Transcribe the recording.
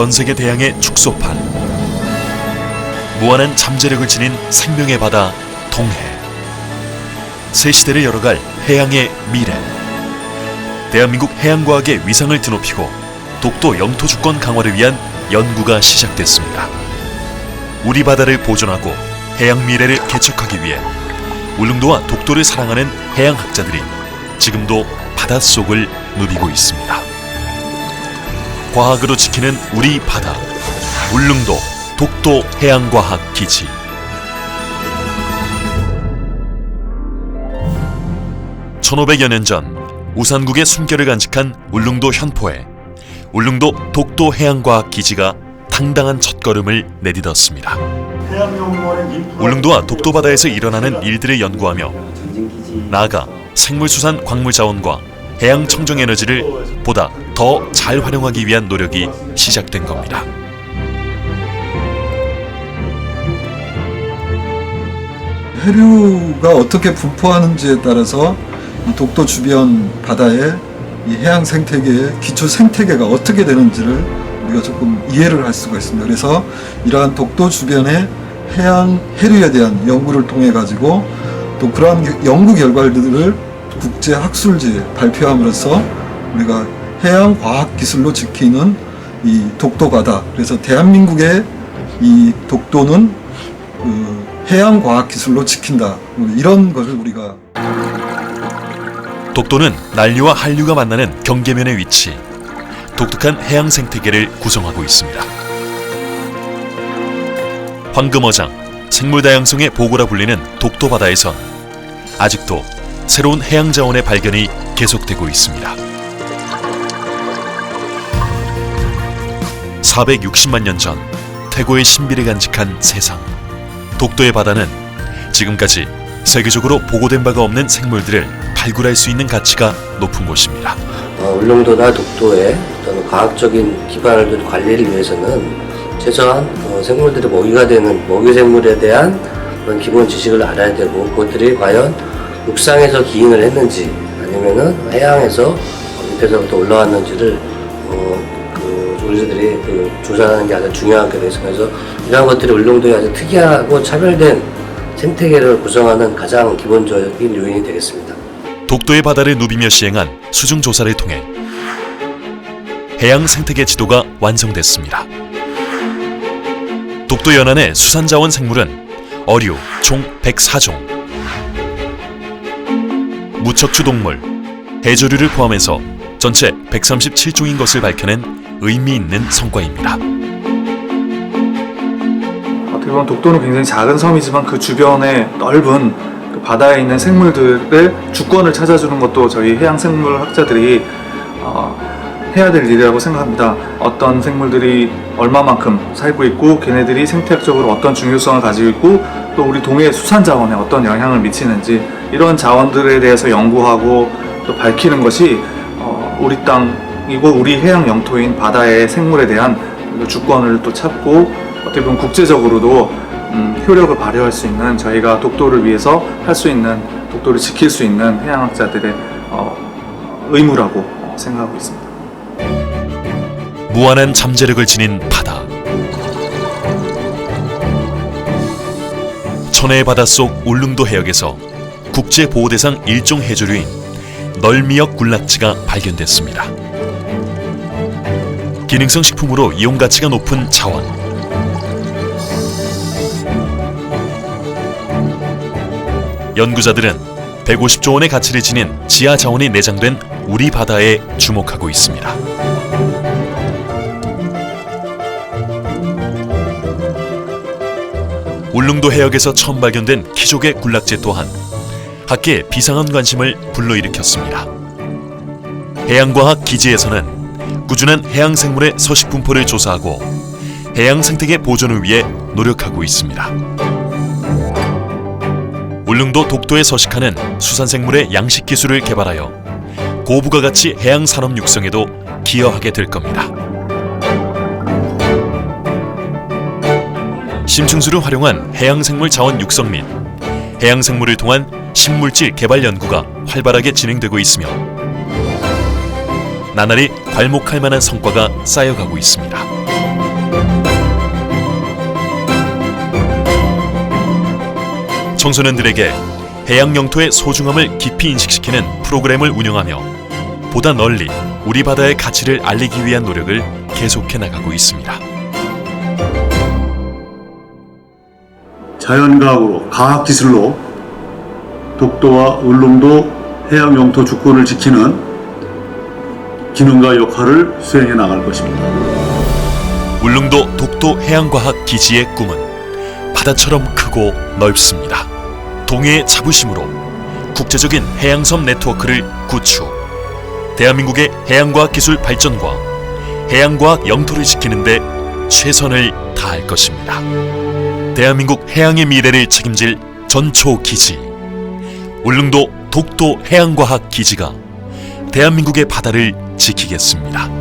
전 세계 대양의 축소판 무한한 잠재력을 지닌 생명의 바다 동해 새 시대를 열어갈 해양의 미래 대한민국 해양과학의 위상을 드높이고 독도 영토 주권 강화를 위한 연구가 시작됐습니다. 우리 바다를 보존하고 해양 미래를 개척하기 위해 울릉도와 독도를 사랑하는 해양학자들이 지금도 바닷속을 누비고 있습니다. 과학으로 지키는 우리 바다 울릉도 독도 해양과학 기지 (1500여 년 전) 우산국의 숨결을 간직한 울릉도 현포에 울릉도 독도 해양과학 기지가 당당한 첫걸음을 내딛었습니다. 울릉도와 독도 바다에서 일어나는 일들을 연구하며 나아가 생물수산 광물자원과 해양 청정 에너지를 보다 더 잘 활용하기 위한 노력이 시작된 겁니다. 해류가 어떻게 분포하는지에 따라서 이 독도 주변 바다의 이 해양 생태계의 기초 생태계가 어떻게 되는지를 우리가 조금 이해를 할 수가 있습니다. 그래서 이러한 독도 주변의 해양 해류에 대한 연구를 통해 가지고 또 그러한 연구 결과들을 국제 학술지에 발표함으로써 우리가 해양 과학 기술로 지키는 이 독도 바다. 그래서 대한민국의 이 독도는 그 해양 과학 기술로 지킨다. 뭐 이런 것을 우리가 독도는 난류와 한류가 만나는 경계면에 위치 독특한 해양 생태계를 구성하고 있습니다. 황금어장, 생물 다양성의 보고라 불리는 독도 바다에선 아직도 새로운 해양 자원의 발견이 계속되고 있습니다. 460만 년 전 태고의 신비를 간직한 세상 독도의 바다는 지금까지 세계적으로 보고된 바가 없는 생물들을 발굴할 수 있는 가치가 높은 곳입니다. 어, 울릉도나 독도의 어떤 과학적인 기반을 둔 관리를 위해서는 최소한 어, 생물들의 먹이가 되는 먹이 생물에 대한 그런 기본 지식을 알아야 되고 그것들이 과연 육상에서 기인을 했는지 아니면은 해양에서 어, 밑에서부터 올라왔는지를 어, 그 우리들이 그 조사하는 게 아주 중요하게 있습니다. 그래서 이러한 것들이 울릉도의 아주 특이하고 차별된 생태계를 구성하는 가장 기본적인 요인이 되겠습니다. 독도의 바다를 누비며 시행한 수중 조사를 통해 해양 생태계 지도가 완성됐습니다. 독도 연안의 수산자원 생물은 어류 총 104종, 무척추 동물, 해조류를 포함해서 전체 137종인 것을 밝혀낸 의미 있는 성과입니다. 어떻게 보면 독도는 굉장히 작은 섬이지만 그 주변에 넓은 그 바다에 있는 생물들의 주권을 찾아주는 것도 저희 해양생물 학자들이 어, 해야 될 일이라고 생각합니다. 어떤 생물들이 얼마만큼 살고 있고 걔네들이 생태학적으로 어떤 중요성을 가지고 있고 또 우리 동해 수산 자원에 어떤 영향을 미치는지 이런 자원들에 대해서 연구하고 또 밝히는 것이 어, 우리 땅이고 우리 해양 영토인 바다의 생물에 대한 그 주권을 또 찾고 어떻게 보면 국제적으로도 음, 효력을 발휘할 수 있는 저희가 독도를 위해서 할 수 있는 독도를 지킬 수 있는 해양학자들의 어, 의무라고 생각하고 있습니다. 무한한 잠재력을 지닌 바다. 천혜의 바닷속 울릉도 해역에서 국제 보호 대상 일종 해조류인 널미역 군락지가 발견됐습니다. 기능성 식품으로 이용 가치가 높은 자원. 연구자들은 150조 원의 가치를 지닌 지하 자원이 내장된 우리 바다에 주목하고 있습니다. 울릉도 해역에서 처음 발견된 키족의 군락지 또한 학계에 비상한 관심을 불러일으켰습니다. 해양과학 기지에서는 꾸준한 해양 생물의 서식 분포를 조사하고 해양 생태계 보존을 위해 노력하고 있습니다. 울릉도 독도에 서식하는 수산 생물의 양식 기술을 개발하여 고부가 가치 해양 산업 육성에도 기여하게 될 겁니다. 심층수를 활용한 해양생물 자원 육성 및 해양생물을 통한 식물질 개발 연구가 활발하게 진행되고 있으며 나날이 괄목할 만한 성과가 쌓여가고 있습니다. 청소년들에게 해양 영토의 소중함을 깊이 인식시키는 프로그램을 운영하며 보다 널리 우리 바다의 가치를 알리기 위한 노력을 계속해 나가고 있습니다. 자연과학으로 과학기술로 독도와 울릉도 해양 영토 주권을 지키는 기능과 역할을 수행해 나갈 것입니다. 울릉도 독도 해양과학 기지의 꿈은 바다처럼 크고 넓습니다. 동해의 자부심으로 국제적인 해양섬 네트워크를 구축. 대한민국의 해양과학 기술 발전과 해양과학 영토를 지키는 데 최선을 다할 것입니다. 대한민국 해양의 미래를 책임질 전초 기지. 울릉도 독도 해양과학 기지가 대한민국의 바다를 지키겠습니다.